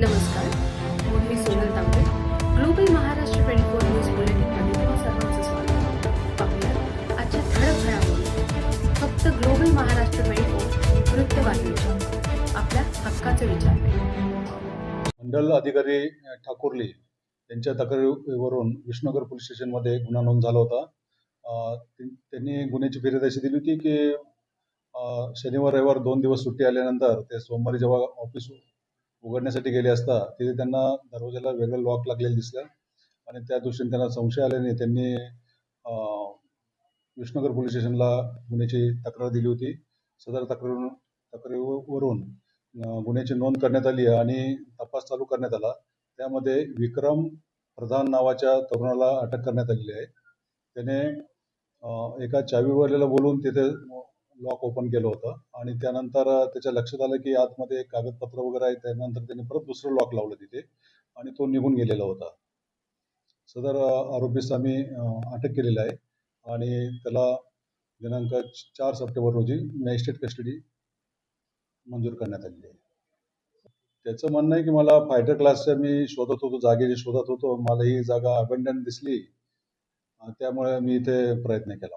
नमस्कार मी Sonal Tambe global Maharashtra twenty four news बुलेटिनमध्ये तुम्हा सर्वांचं स्वागत पाहूया आजच्या ठळक घडामोडी. फक्त ग्लोबल महाराष्ट्र ट्वेंटी फोर वृत्तवाहिनीच्या आपल्या हक्काचे विचार मंडल अधिकारी अ, ठाकुर्ली यांच्या तक्रारीवरून विष्णुनगर पोलीस स्टेशनमध्ये गुन्हा नोंद झाला होता. त्यांनी गुन्ह्याची फिर्याद अशी दिली होती की शनिवार रविवार दोन दिवस सुट्टी आल्यानंतर ते सोमवारी जेव्हा ऑफिस उघडण्यासाठी गेले असता तिथे त्यांना दरवाजाला वेगळं लॉक लागलेलं दिसलं. आणि त्या दृष्टीने त्यांना संशय आल्याने त्यांनी विष्णुनगर पोलीस स्टेशनला गुन्ह्याची तक्रार दिली होती. सदर तक्रार तक्रारीवरून गुन्ह्याची नोंद करण्यात आली आणि तपास चालू करण्यात आला. त्यामध्ये विक्रम प्रधान नावाच्या तरुणाला अटक करण्यात आलेली आहे. त्याने एका चावीवाल्याला बोलून तिथे लॉक ओपन केलं होतं. आणि त्यानंतर त्याच्या लक्षात आलं की आतमध्ये कागदपत्र वगैरे आहे त्यानंतर त्याने परत दुसरं लॉक लावलं तिथे. आणि तो निघून गेलेला होता. सदर आरोपीस आम्ही अटक केलेलं आहे. आणि त्याला दिनांक चार सप्टेंबर रोजी मॅजिस्ट्रेट कस्टडी मंजूर करण्यात आलेली आहे. त्याचं म्हणणं आहे की मला फायटर क्लासच्या मी शोधत होतो जागेची शोधत होतो मला ही जागा अबंडन दिसली. त्यामुळे मी इथे प्रयत्न केला.